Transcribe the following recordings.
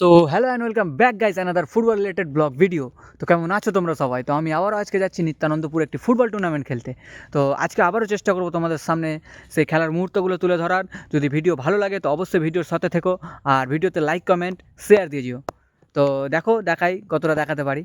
So hello and welcome back guys another football related blog video তো কেমন আছো তোমরা সবাই? তো আমি আবারও আজকে যাচ্ছি নিত্যানন্দপুর একটি ফুটবল টুর্নামেন্ট খেলতে। তো আজকে আবারও চেষ্টা করব তোমাদের সামনে সেই খেলার মুহূর্তগুলো তুলে ধরার। যদি ভিডিও ভালো লাগে, তো অবশ্যই ভিডিওর সাথে থেকো। আর ভিডিওতে লাইক কমেন্ট শেয়ার দিয়ে দিও। তো দেখো, দেখাই কতটা দেখাতে পারি।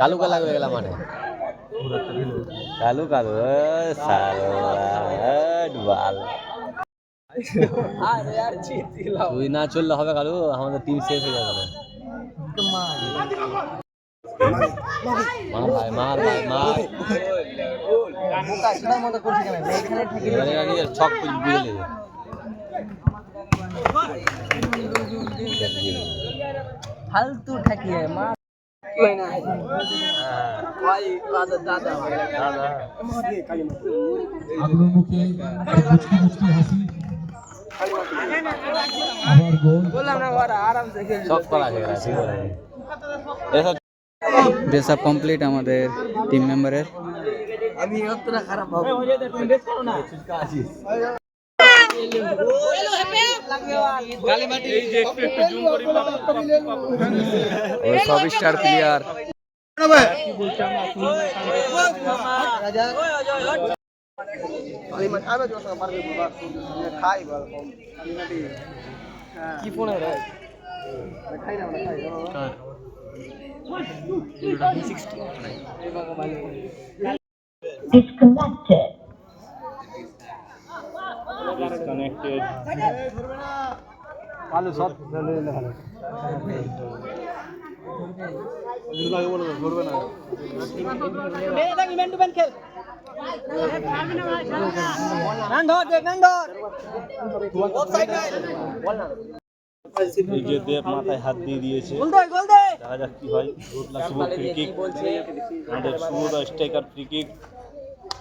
কালু কালা হয়ে গেলাম মাঠে কালু কালু সালা তুই না চললে হবে কালু আমাদের টিম শেষ হয়ে যাবে। মার মার ভাই মার। ছক বুঝে নেবে ফালতু ঠাকিয়ে মা আগুনের মুখে মুচকি মুচকি হাসি আবার গোল ছক করা আছে ঠিক আছে এসব ড্রেস আপ কমপ্লিট আমাদের টিম মেম্বারের ওই সব স্টার প্লেয়ার disconnected. এই যে দেব মাথায় হাত দিয়ে দিয়েছে। দেখা যাক কি হয়। রুটলা শুভ ফ্রি কিক আমাদের শুভদা স্ট্রাইকার ফ্রি কিক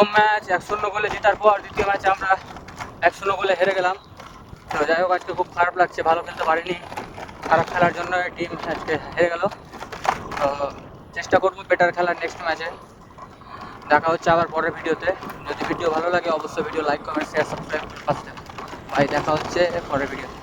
প্রথম ম্যাচ এক শূন্য গোলে জেতার পর দ্বিতীয় ম্যাচে আমরা এক শূন্য গোলে হেরে গেলাম। তো যাই হোক, আজকে খুব খারাপ লাগছে, ভালো খেলতে পারিনি, খারাপ খেলার জন্য টিম আজকে হেরে গেল। তো চেষ্টা করব বেটার খেলার নেক্সট ম্যাচে দেখা হচ্ছে আবার পরের ভিডিওতে। যদি ভিডিও ভালো লাগে, অবশ্যই video like comment share subscribe পাশে ভাই, দেখা হচ্ছে পরের ভিডিওতে